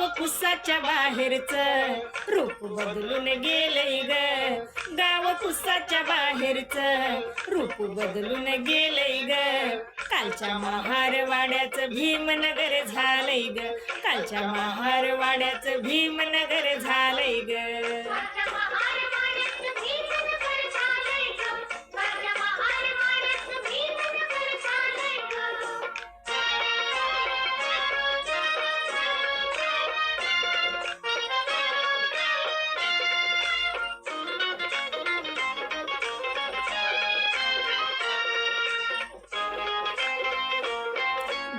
कुसाच्या बाहेरच. रूप बदलून गेलंय ग. गाव कुसाच्या बाहेरच. रूप बदलून गेलंय ग. कालच्या महारवाड्याचं भीमनगर झालंय ग. कालच्या महारवाड्याचं भीमनगर झालंय ग.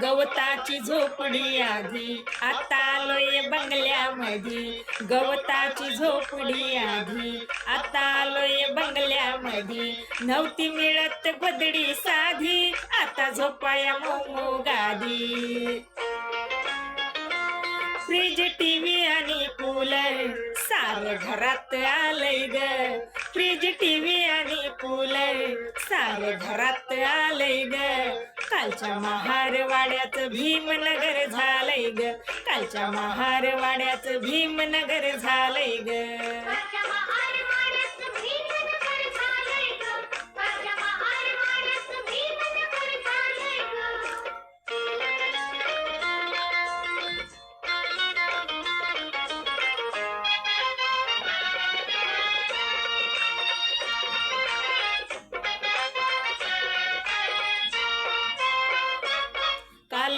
गवताची झोपडी आधी. आता आलोय बंगल्यामध्ये. गवताची झोपडी आधी. आता आलोय बंगल्यामध्ये. नव्हती मिळत बदडी साधी. आता झोपाया मोमो गादी. फ्रीज टीव्ही आणि कूलर सार घरात आलंय ग. फ्रीज टीव्ही आणि कूलर सार घरात आलंय ग. कालच्या महारवाड्याचं भीमनगर झालंय ग. कालच्या महारवाड्याचं भीमनगर झालंय ग.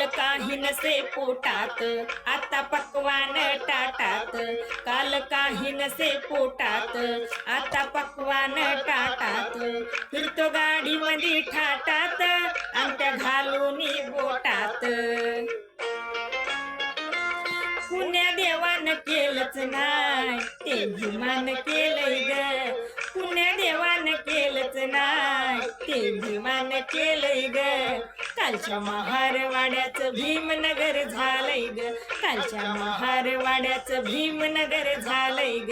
काही नसे पोटात आता पकवान टाटात. काल काही नसे पोटात आता पकवान टाटात. फिरतो गाडी मध्ये ठाटात आमच्या घालून बोटात. पुण्या देवान केलंच नाय ते भीमान केलंय ग. पुण्या देवान केलंच नाय ते भीमान केलंय ग. कालच्या महारवाड्याचं भीमनगर झालंय ग. कालच्या महारवाड्याचं भीमनगर झालंय ग.